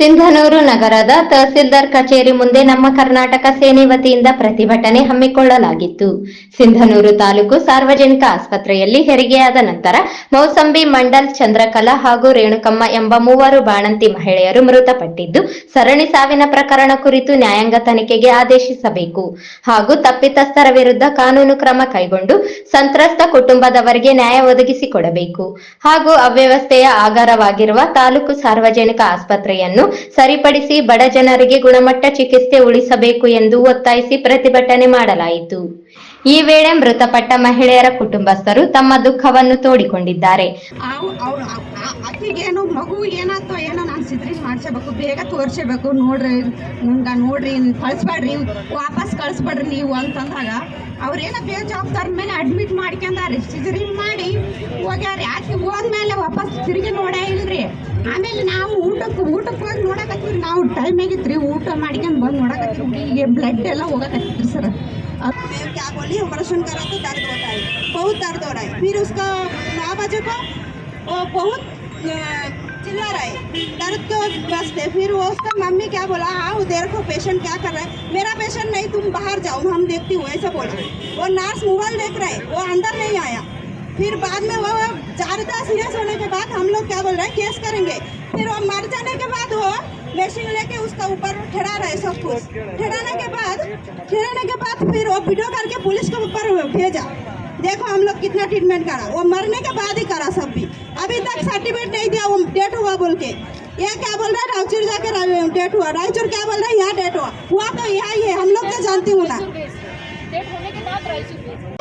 ಸಿಂಧನೂರು ನಗರದ ತಹಸೀಲ್ದಾರ್ ಕಚೇರಿ ಮುಂದೆ ನಮ್ಮ ಕರ್ನಾಟಕ ಸೇನೆ ವತಿಯಿಂದ ಪ್ರತಿಭಟನೆ ಹಮ್ಮಿಕೊಳ್ಳಲಾಗಿತ್ತು. ಸಿಂಧನೂರು ತಾಲೂಕು ಸಾರ್ವಜನಿಕ ಆಸ್ಪತ್ರೆಯಲ್ಲಿ ಹೆರಿಗೆಯಾದ ನಂತರ ಮೌಸಂಬಿ ಮಂಡಲ್ ಚಂದ್ರಕಲಾ ಹಾಗೂ ರೇಣುಕಮ್ಮ ಎಂಬ ಮೂವರು ಬಾಣಂತಿ ಮಹಿಳೆಯರು ಮೃತಪಟ್ಟಿದ್ದು, ಸರಣಿ ಸಾವಿನ ಪ್ರಕರಣ ಕುರಿತು ನ್ಯಾಯಾಂಗ ತನಿಖೆಗೆ ಆದೇಶಿಸಬೇಕು ಹಾಗೂ ತಪ್ಪಿತಸ್ಥರ ವಿರುದ್ಧ ಕಾನೂನು ಕ್ರಮ ಕೈಗೊಂಡು ಸಂತ್ರಸ್ತ ಕುಟುಂಬದವರಿಗೆ ನ್ಯಾಯ ಒದಗಿಸಿಕೊಡಬೇಕು ಹಾಗೂ ಅವ್ಯವಸ್ಥೆಯ ಆಗಾರವಾಗಿರುವ ತಾಲೂಕು ಸಾರ್ವಜನಿಕ ಆಸ್ಪತ್ರೆಯನ್ನು ಸರಿಪಡಿಸಿ ಬಡ ಜನರಿಗೆ ಗುಣಮಟ್ಟ ಚಿಕಿತ್ಸೆ ಉಳಿಸಬೇಕು ಎಂದು ಒತ್ತಾಯಿಸಿ ಪ್ರತಿಭಟನೆ ಮಾಡಲಾಯಿತು. ಈ ವೇಳೆ ಮೃತಪಟ್ಟ ಮಹಿಳೆಯರ ಕುಟುಂಬಸ್ಥರು ತಮ್ಮ ದುಃಖವನ್ನು ತೋಡಿಕೊಂಡಿದ್ದಾರೆ. ಅಕ್ಕಿಗೇನು ಮಗು ಏನಾಗ್ತೋ ಏನೋ ನಾನು ಸಿದ್ರಿ ಮಾಡ್ಸಬೇಕು, ಬೇಗ ತೋರಿಸಬೇಕು, ನೋಡ್ರಿ, ಮುಂದ ನೋಡ್ರಿ ಕಳಿಸ್ಬೇಡ್ರಿ, ವಾಪಸ್ ಕಳಿಸ್ಬೇಡ್ರಿ ನೀವು ಅಂತಂದಾಗ ಅವ್ರೇನೋ ಬೇಜವಾಬ್ದಾರ ಮೇಲೆ ಅಡ್ಮಿಟ್ ಮಾಡ್ಕೊಂಡಾರಿ ಸಿಜರಿಂಗ್ ಮಾಡಿ ಹೋಗ್ಯಾರ, ಯಾಕೆ ಹೋದ್ಮೇಲೆ ವಾಪಸ್ ತಿರುಗಿ ನೋಡೇ ಇಲ್ರಿ. ಆಮೇಲೆ ನಾವು ಊಟಕ್ಕೆ ಊಟಕ್ಕೆ ಹೋಗಿ ನೋಡಕತ್ತೀವಿ ನಾವು ಟೈಮ್ ಆಗಿತ್ರಿ ಊಟ ಮಾಡ್ಕೊಂಡು ಬಂದು ನೋಡಕತ್ತೀವಿ ಈಗ ಬ್ಲಡ್ ಎಲ್ಲ ಹೋಗಕತ್ತಿದ್ರಿ ಸರ್ मैं क्या बोली ऑपरेशन करा तो दर्द होता है बहुत दर्द हो रहा है फिर उसका नौ बजे को वो बहुत अ, चिल्ला रहा है दर्द तो बस थे फिर वो उसका मम्मी क्या बोला आओ देखो पेशेंट क्या कर रहा है मेरा पेशेंट नहीं तुम बाहर जाओ हम देखती हूँ ऐसा बोला वो नर्स मोबाइल देख रहे हैं वो अंदर नहीं आया फिर बाद में वो ज़्यादा सीरियस होने के बाद हम लोग क्या बोल रहे हैं? केस करेंगे। फिर वो मर जाने के बाद वो मशीन लेके उसका ऊपर ठहरा रहे सब कुछ। ठहराने के बाद, ठहराने के बाद फिर वो वीडियो करके पुलिस के ऊपर भेजा। देखो हम लोग कितना ट्रीटमेंट करा। वो मरने के बाद ही करा सब भी। अभी तक सर्टिफिकेट नहीं दिया, वो डेट हुआ बोल के। ये क्या बोल रहा है? रायचूर जाके डेट हुआ। रायचूर क्या बोल रहा है? यहाँ डेट हुआ। हुआ तो यहाँ ही है। हम लोग तो जानती हूँ ना।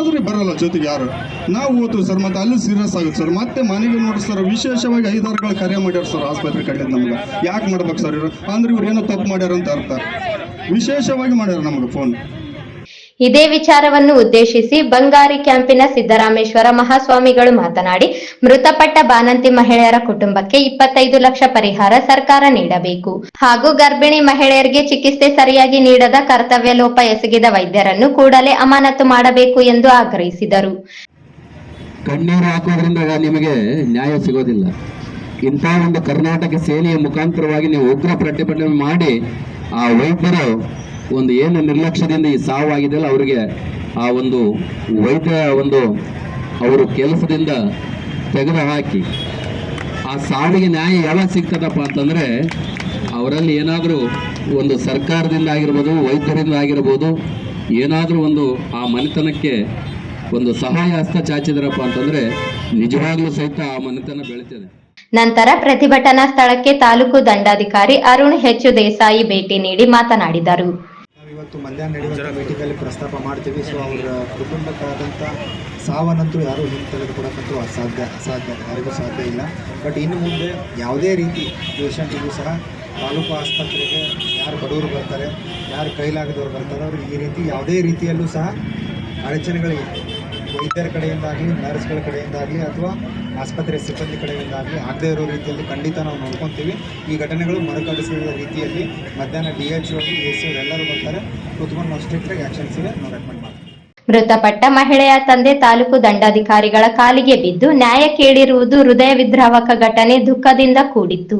ಆದ್ರೆ ಬರಲ್ಲ ಜೊತೆಗೆ ಯಾರು? ನಾವು ಓದ್ತೀವಿ ಸರ್, ಮತ್ತೆ ಅಲ್ಲಿ ಸೀರಿಯಸ್ ಆಗುತ್ತೆ ಸರ್. ಮತ್ತೆ ಮನೆಗೆ ನೋಡಿ ಸರ್, ವಿಶೇಷವಾಗಿ ಐದಾರುಗಳು ಕಾರ್ಯ ಮಾಡ್ಯಾರ ಸರ್ ಆಸ್ಪತ್ರೆ ಕಡೆ ನಮ್ಗೆ. ಯಾಕೆ ಮಾಡ್ಬೇಕು ಸರ್ ಇವ್ರು? ಅಂದ್ರೆ ಇವ್ರು ಏನೋ ತಪ್ಪು ಮಾಡ್ಯಾರ ಅಂತ ಅರ್ಥ. ವಿಶೇಷವಾಗಿ ಮಾಡ್ಯಾರ ನಮ್ಗೆ ಫೋನ್ ಇದೇ ವಿಚಾರವನ್ನು ಉದ್ದೇಶಿಸಿ ಬಂಗಾರಿ ಕ್ಯಾಂಪಿನ ಸಿದ್ದರಾಮೇಶ್ವರ ಮಹಾಸ್ವಾಮಿಗಳು ಮಾತನಾಡಿ, ಮೃತಪಟ್ಟ ಬಾನಂತಿ ಮಹಿಳೆಯರ ಕುಟುಂಬಕ್ಕೆ ಇಪ್ಪತ್ತೈದು ಲಕ್ಷ ಪರಿಹಾರ ಸರ್ಕಾರ ನೀಡಬೇಕು. ಹಾಗೂ ಗರ್ಭಿಣಿ ಮಹಿಳೆಯರಿಗೆ ಚಿಕಿತ್ಸೆ ಸರಿಯಾಗಿ ನೀಡದ ಕರ್ತವ್ಯ ಲೋಪ ಎಸಗಿದ ವೈದ್ಯರನ್ನು ಕೂಡಲೇ ಅಮಾನತು ಮಾಡಬೇಕು ಎಂದು ಆಗ್ರಹಿಸಿದರು. ಕಣ್ಣೀರು ಹಾಕೋದ್ರಿಂದ ನಿಮಗೆ ನ್ಯಾಯ ಸಿಗೋದಿಲ್ಲ. ಇಂಥ ಒಂದು ಕರ್ನಾಟಕ ಸೇನೆಯ ಮುಖಾಂತರವಾಗಿ ನೀವು ಉಗ್ರ ಪ್ರತಿಭಟನೆ ಮಾಡಿ, ಆ ವೈದ್ಯರು ಒಂದು ಏನು ನಿರ್ಲಕ್ಷ್ಯದಿಂದ ಈ ಸಾವಾಗಿದೆಯಲ್ಲ ಅವರಿಗೆ ಆ ಒಂದು ವೈದ್ಯ, ಒಂದು ಅವರು ಕೆಲಸದಿಂದ ತೆಗೆದು ಹಾಕಿ. ಆ ಸಾವಿಗೆ ನ್ಯಾಯ ಯಾವಾಗ ಸಿಗ್ತದಪ್ಪ ಅಂತಂದರೆ, ಅವರಲ್ಲಿ ಏನಾದರೂ ಒಂದು ಸರ್ಕಾರದಿಂದ ಆಗಿರ್ಬೋದು, ವೈದ್ಯರಿಂದ ಆಗಿರ್ಬೋದು, ಏನಾದರೂ ಒಂದು ಆ ಮನೆತನಕ್ಕೆ ಒಂದು ಸಹಾಯ ಹಸ್ತ ಚಾಚಿದ್ರಪ್ಪ ಅಂತಂದರೆ, ನಿಜವಾಗ್ಲೂ ಸಹಿತ ಆ ಮನೆತನ ಬೆಳೀತದೆ. ನಂತರ ಪ್ರತಿಭಟನಾ ಸ್ಥಳಕ್ಕೆ ತಾಲೂಕು ದಂಡಾಧಿಕಾರಿ ಅರುಣ್ ಹೆಚ್ಚು ದೇಸಾಯಿ ಭೇಟಿ ನೀಡಿ ಮಾತನಾಡಿದರು. ಇವತ್ತು ಮಧ್ಯಾಹ್ನ ನಡೆಯುವಂಥ ಮೀಟಿಂಗಲ್ಲಿ ಪ್ರಸ್ತಾಪ ಮಾಡ್ತೀವಿ. ಸೊ ಅವರ ಕುಟುಂಬಕ್ಕಾದಂಥ ಸಾವನ್ನಂತೂ ಯಾರೂ ಹಿಂದೆ ತೆಗೆದುಕೊಡೋಕ್ಕಂತೂ ಅಸಾಧ್ಯ ಅಸಾಧ್ಯ, ಯಾರಿಗೂ ಸಾಧ್ಯ ಇಲ್ಲ. ಬಟ್ ಇನ್ನು ಮುಂದೆ ಯಾವುದೇ ರೀತಿ ಪೇಷಂಟಿಗೂ ಸಹ ತಾಲೂಕು ಆಸ್ಪತ್ರೆಗೆ ಯಾರು ಬಡವರು ಬರ್ತಾರೆ, ಯಾರು ಕೈಲಾಗದವ್ರು ಬರ್ತಾರೆ, ಅವ್ರಿಗೆ ಈ ರೀತಿ ಯಾವುದೇ ರೀತಿಯಲ್ಲೂ ಸಹ ಅಡಚಣೆಗಳಿಗೆ ವೈದ್ಯರ ಕಡೆಯಿಂದಾಗಲಿ, ನರ್ಸ್ಗಳ ಕಡೆಯಿಂದಾಗಲಿ ಅಥವಾ ಆಸ್ಪತ್ರೆ ಸಿಬ್ಬಂದಿ ಕಡೆಯಿಂದಾಗಲಿ ಆಗದೇ ಇರೋ ರೀತಿಯಲ್ಲಿ ಖಂಡಿತ ನಾವು ನೋಡ್ಕೊತೀವಿ. ಈ ಘಟನೆಗಳು ಮರುಕಳಿಸಿದ ರೀತಿಯಲ್ಲಿ ಮಧ್ಯಾಹ್ನ D H O A C ಎಲ್ಲರೂ ಬರ್ತಾರೆ. ಕುತ್ಕೊಂಡು ನಾವು ಸ್ಟ್ರಿಕ್ಟಾಗಿ ಆ್ಯಕ್ಷನ್ಸಿಗೆ ನಾವು ರೆಕಮೆಂಡ್ ಮಾಡ್ತೀವಿ. ಮೃತಪಟ್ಟ ಮಹಿಳೆಯ ತಂದೆ ತಾಲೂಕು ದಂಡಾಧಿಕಾರಿಗಳ ಕಾಲಿಗೆ ಬಿದ್ದು ನ್ಯಾಯ ಕೇಳಿರುವುದು ಹೃದಯ ವಿದ್ರಾವಕ ಘಟನೆ ದುಃಖದಿಂದ ಕೂಡಿತ್ತು.